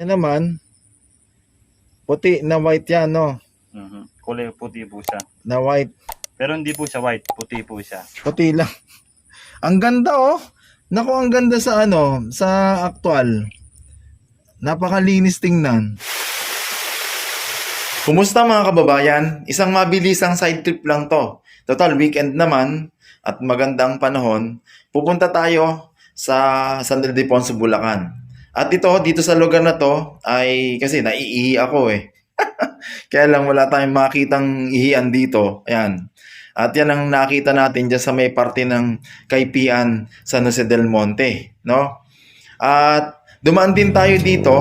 Yan naman, puti na white yan, no? Mhm. Kulay puti po siya. Na white. Pero hindi po siya white, puti po siya. Puti lang. Ang ganda, oh. Naku, ang ganda sa ano, sa actual. Napakalinis tingnan. Kumusta mga kababayan? Isang mabilisang side trip lang to. Total, weekend naman at magandang panahon. Pupunta tayo sa San Ildefonso, Bulacan. At ito, dito sa lugar na to, ay kasi naiihi ako eh. Kaya lang wala tayong makitang ihian dito. Ayan. At yan ang nakita natin dyan sa may parte ng Kaipian San Jose del Monte. No? At dumaan din tayo dito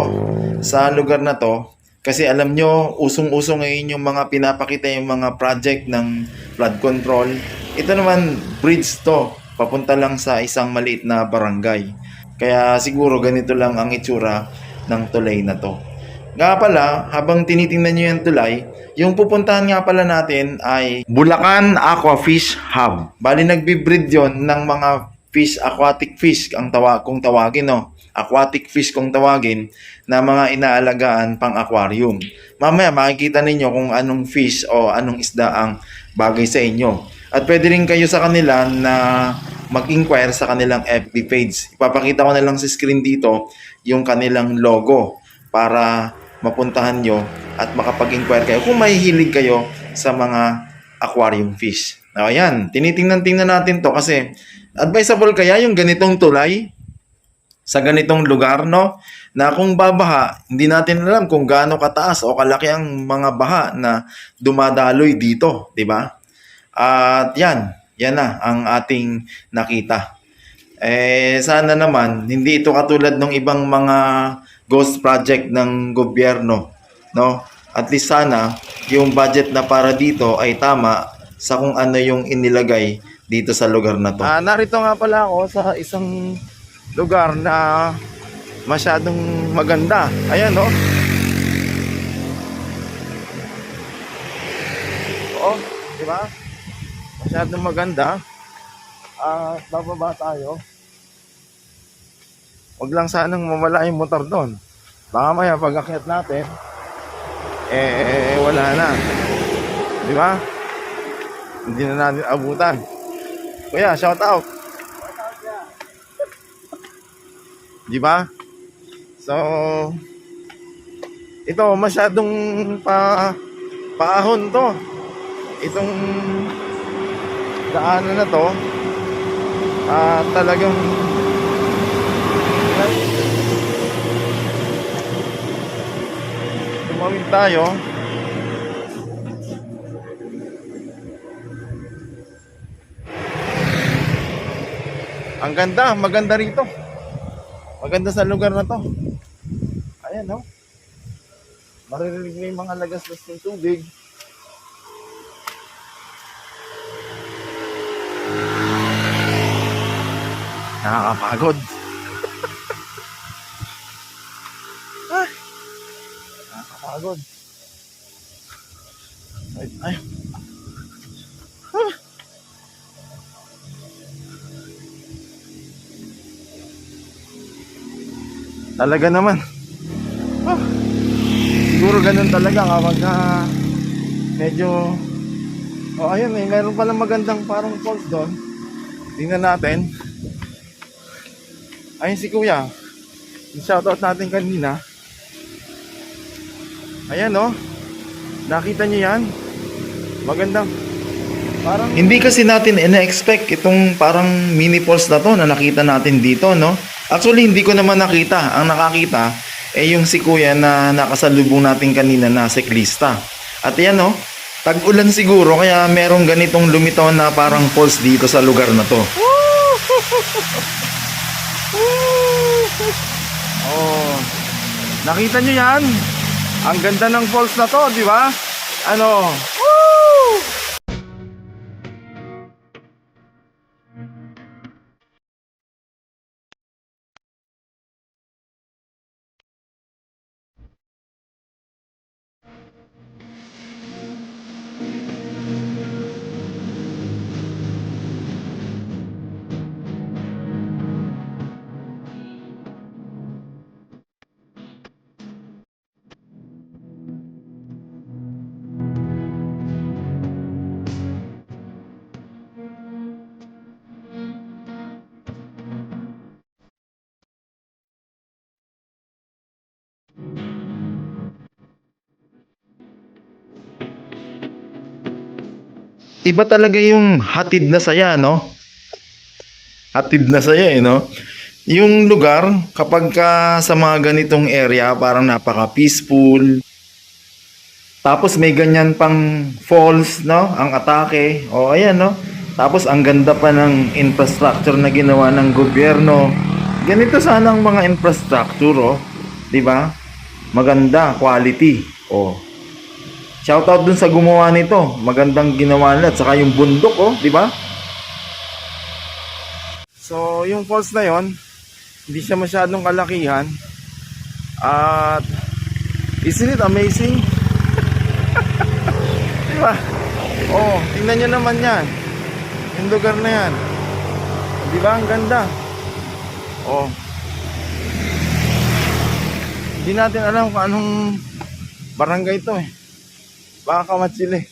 sa lugar na to kasi alam nyo, usong-usong ngayon yung mga pinapakita yung mga project ng flood control. Ito naman, bridge to. Papunta lang sa isang maliit na barangay. Kaya siguro ganito lang ang itsura ng tulay na to. Nga pala, habang tinitingnan nyo yung tulay, yung pupuntahan nga pala natin ay Bulacan Aquafish Hub. Bali nagbibreed yon ng mga fish, aquatic fish ang tawa kung tawagin no. Aquatic fish kung tawagin na mga inaalagaan pang aquarium. Mamaya makikita ninyo kung anong fish o anong isda ang bagay sa inyo. At pwede rin kayo sa kanila na mag-inquire sa kanilang FB page. Ipapakita ko na lang sa screen dito yung kanilang logo para mapuntahan nyo at makapag-inquire kayo kung may hilig kayo sa mga aquarium fish. Now, ayan, tinitingnan-tingnan natin to kasi advisable kaya yung ganitong tulay sa ganitong lugar, no? Na kung babaha, hindi natin alam kung gaano kataas o kalaki ang mga baha na dumadaloy dito, di ba? At yan, yan na ang ating nakita. Eh, sana naman, hindi ito katulad ng ibang mga ghost project ng gobyerno, no? At least sana, yung budget na para dito ay tama sa kung ano yung inilagay dito sa lugar na to. Ah, narito nga pala ako sa isang lugar na masyadong maganda. Ayan, no? Oh, di ba? Masyadong maganda. Ah, bababa tayo. Huwag lang sanang mawala yung motor doon. Baka maya pag akyat natin, eh, wala na. Di ba? Hindi na natin abutan. Kuya, shout out. Di ba? So, ito masyadong pa paahon to. Itong daanan na to. Ah, talagang Tumawid tayo. Ang ganda, maganda rito. Maganda sa lugar na to. Ayan, no? Maririnig mo yung mga lagas-las ng tubig. Nakakapagod. Ay, nakakapagod. Ay, ay. Ah. Talaga naman. Ah, siguro ganun talaga kapag ah, medyo Oh, ayun eh, meron palang magandang parang falls doon. Tingnan natin. Ayun si Kuya. Yung shoutout natin kanina. Ayan oh. Nakita niyo yan? Magandang. Parang hindi kasi natin ina-expect itong parang mini falls na to na nakita natin dito, no? Actually, hindi ko naman nakita. Ang nakakita eh yung si Kuya na nakasalubong natin kanina na siklista. At yan, no? Tag-ulan siguro kaya merong ganitong lumitaw na parang falls dito sa lugar na to. Oh. Nakita nyo yan? Ang ganda ng falls na to, di ba? Ano? Iba talaga yung hatid na saya, no? Hatid na saya, eh, no? Yung lugar, kapag ka sa mga ganitong area, parang napaka-peaceful. Tapos may ganyan pang falls, no? Ang atake. O, ayan, no? Tapos ang ganda pa ng infrastructure na ginawa ng gobyerno. Ganito sana ang mga infrastructure, oh. 'Di ba? Maganda, quality. Oh. Shoutout dun sa gumawa nito. Magandang ginawa nila at saka yung bundok, oh, 'di ba? So, yung falls na 'yon, hindi siya masyadong kalakihan. At isn't it amazing? 'Di ba? Oh, tingnan niyo naman 'yan. Yung lugar na 'yan. 'Di ba? Ang ganda. Oh. Hindi natin alam kung anong barangay ito eh. Baka kamatsili.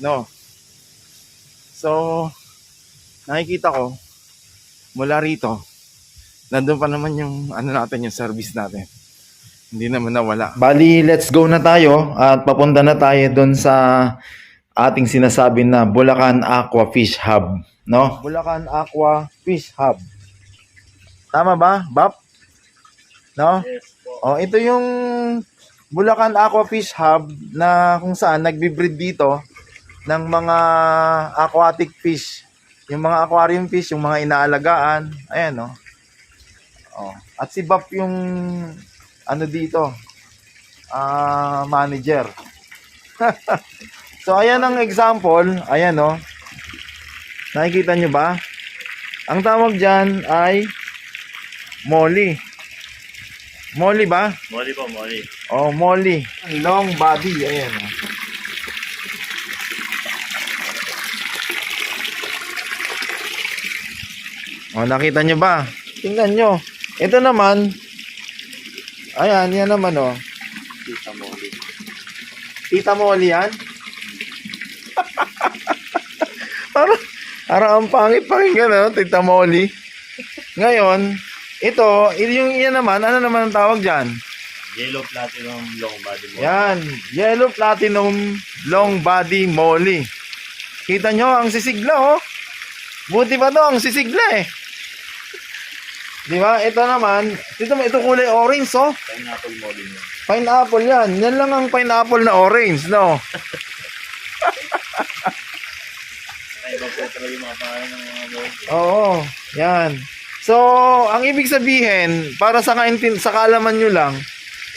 No. So, nakikita ko, mula rito, nandun pa naman yung ano natin, yung service natin. Hindi naman nawala. Bali, let's go na tayo at papunta na tayo doon sa ating sinasabi na Bulacan Aqua Fish Hub. No? Bulacan Aqua Fish Hub. Tama ba, Bap? No? Yes. Oh, ito yung Bulacan Aqua Fish Hub na kung saan nagbi-breed dito ng mga aquatic fish. Yung mga aquarium fish, yung mga inaalagaan. Ayan, no? Oh. At si Bap yung ano dito, ah manager. so, ayan ang example. Ayan, no? Nakikita nyo ba? Ang tawag dyan ay Molly. Molly ba? Molly po, Molly. Oh, Molly. Long body. Ayan. oh. Oh, nakita nyo ba? Tingnan nyo. Ito naman, ayan, yan naman oh. Tita Molly. Tita Molly yan? parang, parang ang pangit pakinggan, no? Tita Molly. Ngayon, ito, yung yan naman, ano naman ang tawag dyan? Yellow Platinum Long Body Molly. Yan, yellow platinum long body molly. Kita nyo, ang sisigla oh. Buti pa to, ang sisigla eh. Di ba? Ito naman, ito, ito kulay orange oh. Pineapple Molly mo. Pineapple yan. Yan lang ang pineapple na orange, no? Ay, talaga yung mga pangalan ng mga. Oo, yan. So, ang ibig sabihin, para sa, kaintin, sa kaalaman nyo lang,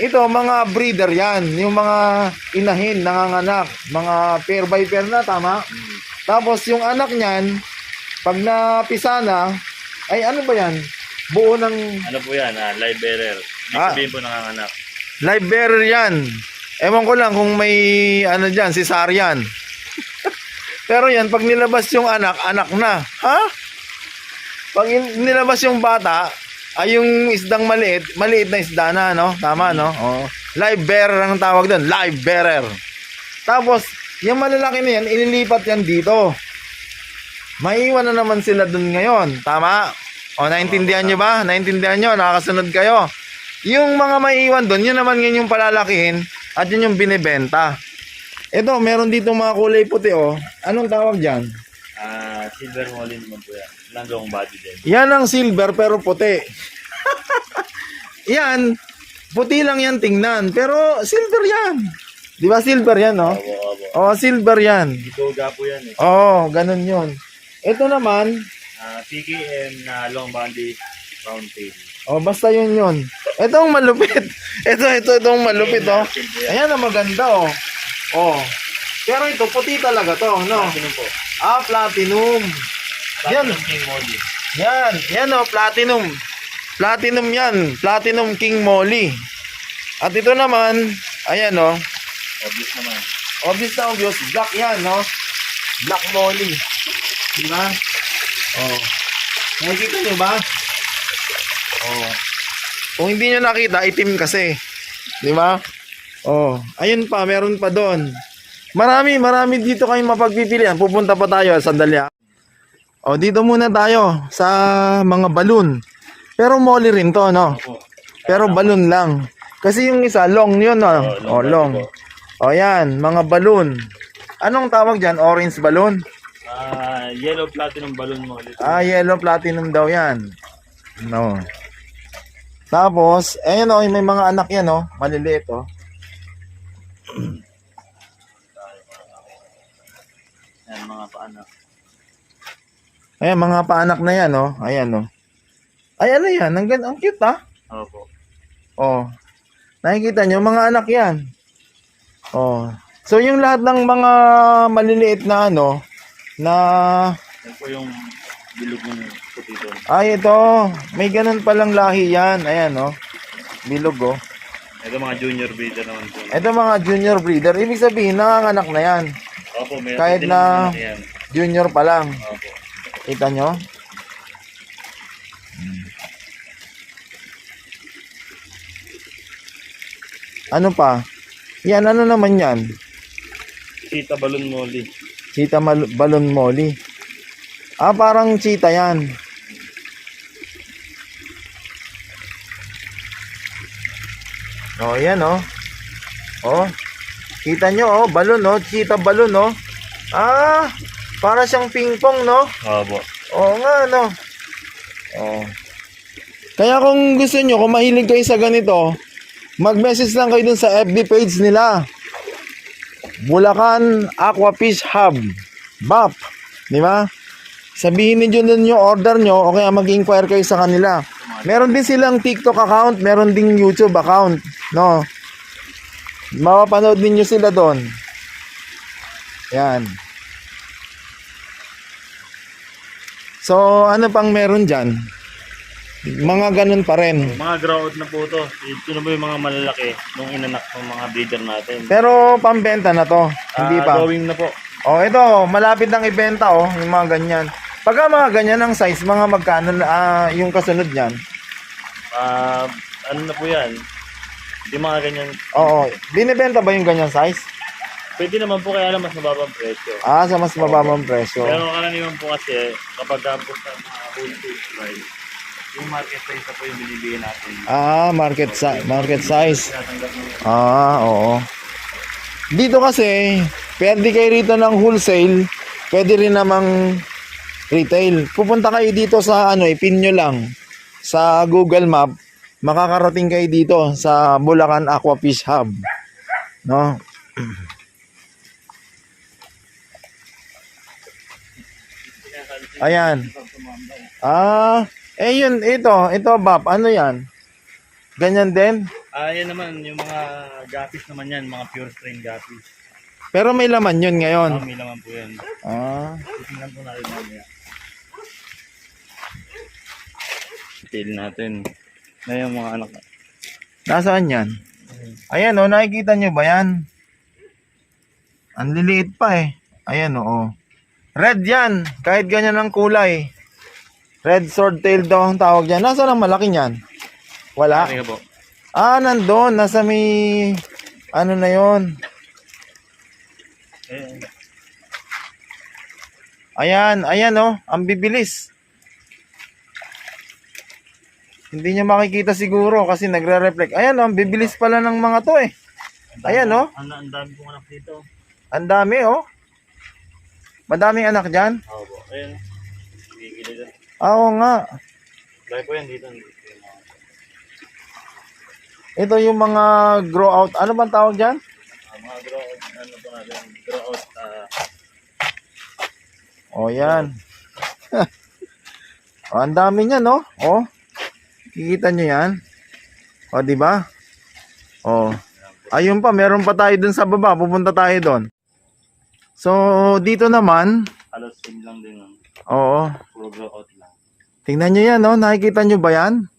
ito, mga breeder yan. Yung mga inahin, nanganganak. Mga pair by pair na, tama? Tapos, yung anak niyan, pag napisa na, ay ano ba yan? Buo ng Ano po yan, ah, live bearer. Ibig Ah. sabihin po nanganganak. live bearer yan. Ewan ko lang kung may ano dyan, cesarean. Pero yan, pag nilabas yung anak, anak na. Ha? Pag nilabas yung bata, ay yung isdang maliit, maliit na isda na, no? Tama, no? Oh. Live bearer ang tawag doon, live bearer. Tapos, yung malalaki na yan, ililipat yan dito. Maiiwan na naman sila doon ngayon. Tama? O, naintindihan nyo ba? Naintindihan nyo? Nakakasunod kayo? Yung mga maiiwan doon, yun naman yun yung palalakihin at yun yung binibenta. Ito, meron dito mga kulay puti, oh. Anong tawag dyan? Ah, silver Molly naman po yan. Lang long body din. Yan ang silver pero puti. yan, puti lang yan tingnan. Pero silver yan. Di ba silver yan, no? Opo. Oh, silver yan. Itoga po yan eh. Oo, oh, ganun yun. Ito naman, Ah, PKM na long body round tail. oh, basta yun yun. Ito ang malupit. Ito, ito, itong malupit, oh. Ayan ang maganda, oh. Oh. Pero ito, puti talaga to, no? Platinum po. Ah, platinum. Yan. King Molly. Yan, yan oh, platinum. Platinum yan, platinum king molly. At ito naman, ayan oh, Obvious naman. obvious na obvious, black yan, no? Black molly. Di ba? Oh. Nakikita nyo ba? Oh. Kung hindi nyo nakita, itim kasi. Di ba? Oh, ayun pa, meron pa doon. Marami, marami dito kayong mapagpipilian. Pupunta pa tayo, sandali ah. O, dito muna tayo sa mga balloon. Pero molly rin to, no? Pero balloon lang. Kasi yung isa, long yun, no? Oh, Oh, long. O yan, mga balloon. Anong tawag dyan? Orange balloon? Ah, yellow platinum balloon mo ulit. Ah, yellow platinum daw yan. No. Tapos, ayun o, may mga anak yan o. Maliliit oh. o. Yan, mga paano. Ayan, mga paanak na yan o. Ayan o. Ay, ano yan? Ang, gan- ang cute ha. Opo. Oh. Nakikita nyo, mga anak yan. Oh. So, yung lahat ng mga maliliit na ano, na, Yan po yung bilog ng puti doon. ay ito, may ganun palang lahi yan. Ayan oh. Bilog oh. Ito mga junior breeder naman po. Ito mga junior breeder, ibig sabihin, nanganganak na yan. Opo, may Kahit din na- naman yan. Junior pa lang. Opo. Kita nyo? Ano pa? Yan, ano naman yan? Cheetah balloon molly. Cheetah mal- balloon molly. Ah, parang cheetah yan. Oh, yan oh. Oh. Kita nyo oh, balloon oh, cheetah balloon oh. Ah, para siyang pingpong no? Opo. Oo nga, no? Oo. Kaya kung gusto nyo, kung mahilig kayo sa ganito, mag-message lang kayo dun sa FB page nila. Bulacan Aquafish Hub. BAP. Di ba? Sabihin niyo dun yung order nyo o kaya mag-inquire kayo sa kanila. Meron din silang TikTok account, meron ding YouTube account. No? Mapapanood ninyo sila doon. Yan. So, ano pang meron dyan? Mga ganun pa rin. Mga grow out na po to. Ito na po yung mga malalaki nung inanak ng mga breeder natin. Pero pambenta na to. Hindi Ah, pa. Going na po. Oh, ito, malapit nang ibenta oh, yung mga ganyan. Pagka mga ganyan ang size, mga magkano na- ah, yung kasunod niyan? Ah, ano na po yan? Yung mga ganyan. Oo, binibenta ba yung ganyan size? Pwede naman po kaya lang mas mababang presyo. Ah, sa mas mababang presyo. Pero karaniwan po kasi kapag tapos sa mga wholesale price, yung market price na po yung binibigyan natin. Ah, market si- market size. Tinatanggap mo. Ah, oo. Dito kasi, pwede kayo rito ng wholesale, pwede rin namang retail. Pupunta kayo dito sa ano, ipin nyo lang sa Google Map, makakarating kayo dito sa Bulacan Aquafish Hub. No? Ayan. Ah, eh yun, ito, ito Bab, ano yan? Ganyan din? Ah, yan naman, yung mga guppies naman yan, mga pure strain guppies. Pero may laman yun ngayon. Ah, may laman po yan. Ah. Titingnan po natin mamaya. Tail natin. Na yung mga anak. Nasaan yan? Ayan o, nakikita nyo ba yan? Ang liliit pa eh. Ayan o. Red yan. Kahit ganyan ang kulay. Red swordtail daw ang tawag dyan. Nasaan ang malaki niyan? Wala. Ano po? Ah, nandun. Nasa may... Ano na yon? Ayan, ayan oh, ang bibilis. Hindi niya makikita siguro kasi nagre-reflect. Ayan oh, ang bibilis pala ng mga to eh. Ayan oh, ang, dami pong anak dito. ang dami oh. Madaming anak dyan. Oo po. Ayun. Gigilid. Ah, Oo nga. Dahil po yan dito. Ito yung mga grow out. Ano bang tawag dyan? ah, mga grow out, ano po natin, grow out, ah, Oh, yan. oh, ang dami niya, no? Oh. Kikita nyo yan? O, di ba? Oh. Ayun pa, meron pa tayo dun sa baba. Pupunta tayo doon. So, dito naman, halos same lang din. oo. Puro grow out lang. Tingnan nyo yan, no? Nakikita nyo ba yan?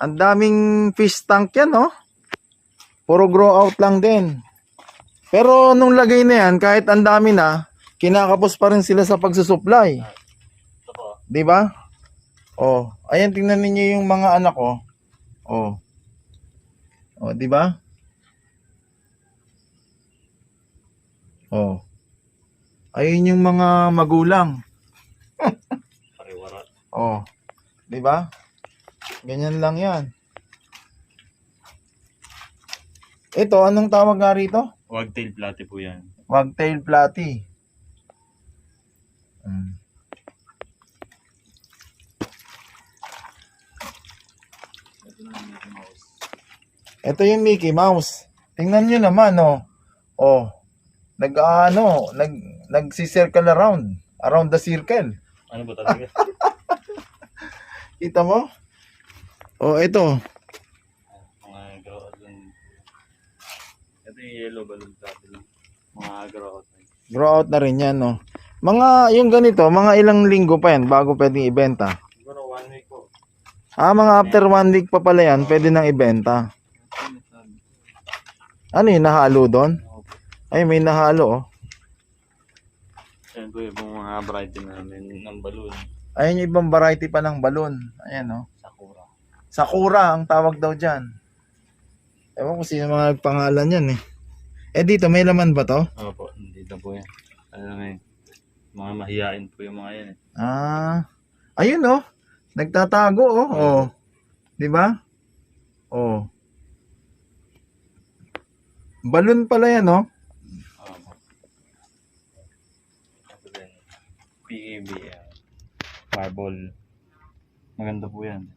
Ang daming fish tank yan, no? Puro grow out lang din. Pero nung lagay na yan, kahit ang dami na, kinakapos pa rin sila sa pagsusupply. Ito po. Di ba? Oh, ayan tingnan niyo yung mga anak ko. Oh. Oh, di ba? Oh. Ayun yung mga magulang. Pariwara. Oh. Di ba? Ganyan lang 'yan. Ito, anong tawag nga rito? Wagtail platy po yan. Wagtail platy. Mm. Ito yung Mickey Mouse. Tingnan nyo naman, oh. Oh. Nag, ano, nag, nagsi-circle around. Around the circle. Ano ba talaga? Kita mo? Oh, ito. mga grow out lang. Ito yung yellow balloon platy lang. Mga grow out lang. Grow out na rin yan, no. Mga, yung ganito, mga ilang linggo pa yan bago pwedeng ibenta. Siguro one week po. Ah, mga after one week pa pala yan, pwede nang ibenta. Ano yung nahalo doon? Ay, may nahalo, oh. Yan po yung mga variety namin ng balloon. Ayun yung ibang variety pa ng balon. Ayan, oh. Sakura. Sakura ang tawag daw dyan. Ewan ko sino mga pangalan yan, eh. Eh, dito, may laman ba to? Opo, dito po yan. Ano na yun? Mga mahihain po yung mga yan eh. Ah, ayun, oh. Nagtatago, oh. Oh. Di ba? Oh. Balon pala yan, oh. Opo. Ito din. PAB. Marble. Maganda po yan.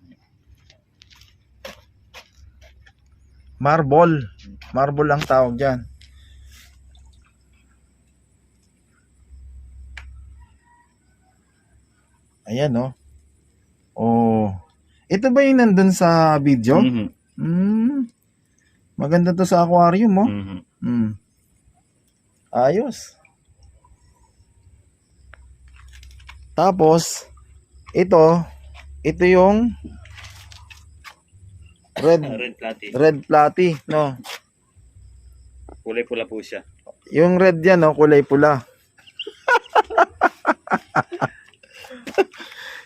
Marble. Marble ang tawag dyan. Ayan, oh. Oh. Ito ba yung nandun sa video? Mhm. Hmm. Maganda to sa aquarium, oh. Mhm. Hmm. Ayos. Tapos, ito, ito yung red Red platy. red platy, no. Kulay pula po siya. Yung red yan, no, kulay pula.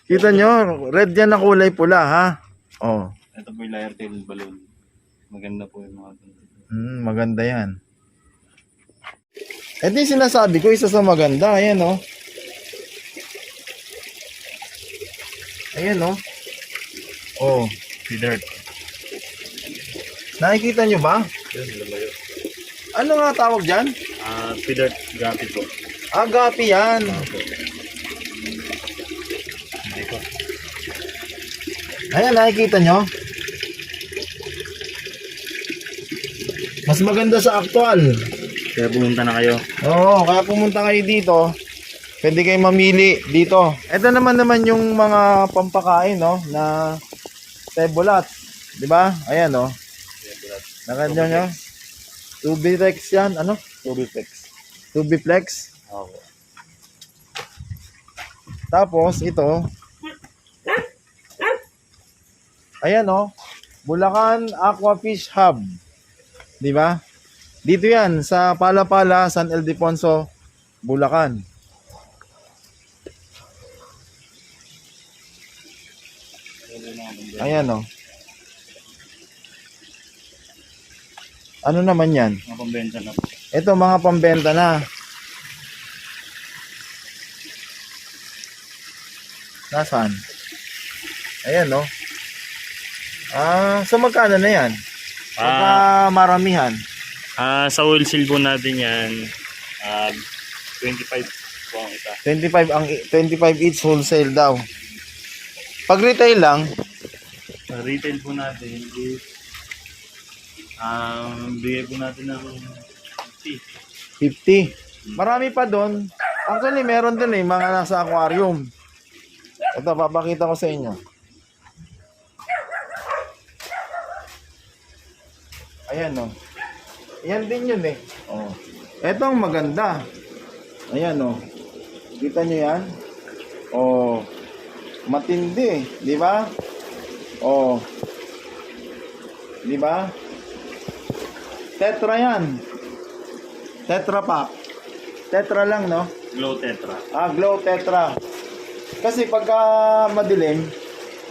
Kita nyo, red yan na kulay pula, ha? Oh, Ito po yung layer tail balloon. Maganda po yung mga hmm, maganda yan. Eh di sinasabi ko, isa sa maganda, ayan, oh. Ayan, oh. Oh, Si dirt. nakikita nyo ba? Yun, lumayo. Ano nga tawag dyan? Ah, si dirt gapi po. Agapi yan. Opo. Hindi ko. Ayan, nakikita nyo? Mas maganda sa actual. Kaya pumunta na kayo. Oo, kaya pumunta kayo dito. Pwede kayo mamili dito. Ito naman naman yung mga pampakain, no? Na tebolat. Di ba? Ayan, no? Nakanda nyo? Tubitex yan. Ano? Tubitex. Tubiplex. Opo. Tapos, ito. Ayan, oh. Bulacan Aquafish Hub. Di ba? Dito yan, sa Palapala, San Ildefonso, Bulacan. Ayan, oh. Ano naman yan? Mga pambenta na po. Ito, mga pambenta na. Nasaan? Ayan, no? Ah, so magkano na yan? Pagka Ah, maramihan. ah, sa oil seal po natin yan, ah, 25 po ang isa. 25 ang 25 each wholesale daw. Pag retail lang, retail po natin is, um, bigay po natin ng 50. 50. Marami pa doon. Actually, meron din eh, mga nasa aquarium. Ito, papakita ko sa inyo. Ayan, no. Yan din yun eh. Oh. Ito ang maganda. Ayan, no. Kita nyo yan? Oh. Matindi. Di ba? Oh. Di ba? Tetra yan. Tetra pack. Tetra lang, no? Glow Tetra. Ah, glow tetra. Kasi pagka madilim,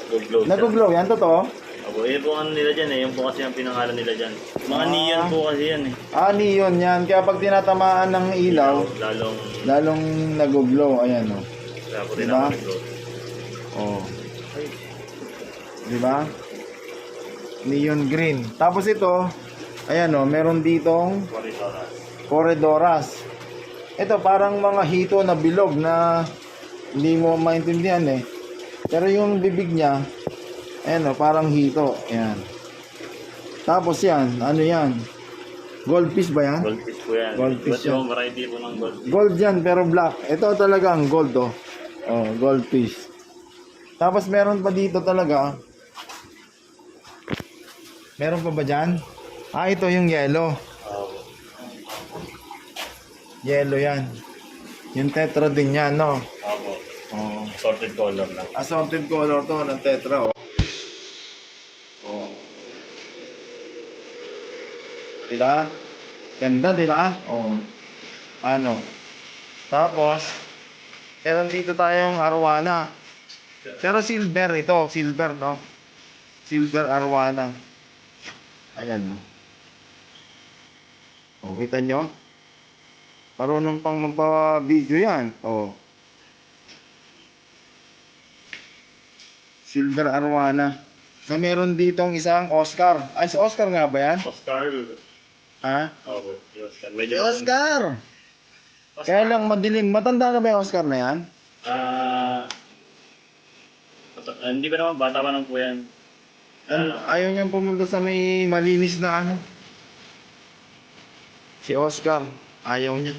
Glow, glow Tetra. nag-glow yan, totoo? Abo, yun po ano nila dyan eh. Yung po kasi ang pinangalan nila dyan. Mga Ah. neon po kasi yan eh. Ah, neon yan. Kaya pag tinatamaan ng ilaw, Lalong, lalong nag-glow. Ayan, no? kaya po din Diba? ako glow. Oh. Di ba? Neon green. Tapos ito, Ayan o, meron ditong Corridor. corredoras. Ito parang mga hito na bilog na hindi mo maintindihan eh. Pero yung bibig niya, ayan o, parang hito. Ayan. Tapos yan, ano yan? Goldfish ba yan? Goldfish po yan. Goldfish Iba't ibang variety po ng goldfish. Gold yan, pero black. Ito talagang gold oh. Oh, goldfish. Tapos meron pa dito talaga. Meron pa ba dyan? Ah, ito yung yellow. Yellow yan. Yung tetra din yan, no? Opo. Oh. Sorted color lang. Assorted color to ng tetra, oh. Oh. Diba? Ganda, diba? Oh. Ano? Tapos, meron dito tayong arwana. Pero silver ito, silver, no? Silver arwana. Ayan. Oh, kita nyo? Marunong pang magpa-video yan. Oh. Silver Arwana. Na meron ditong isang Oscar. Ay, si Oscar nga ba yan? Oscar. Ha? Opo. Si Oscar. Si Oscar! Oscar. Kaya lang madilim. Matanda na ba yung Oscar na yan? Ah... ah, hindi ba naman bata pa lang po yan? Ano, ayaw niyang pumunta sa may malinis na ano. Si Oscar. Ayaw niya.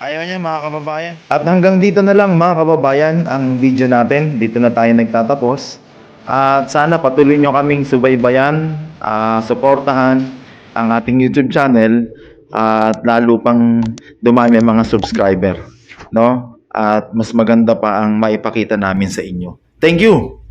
Ayaw niya mga kababayan. At hanggang dito na lang mga kababayan ang video natin. Dito na tayo nagtatapos. At sana patuloy nyo kaming subaybayan, ah, suportahan ang ating YouTube channel at lalo pang dumami ang mga subscriber. No? At mas maganda pa ang maipakita namin sa inyo. Thank you!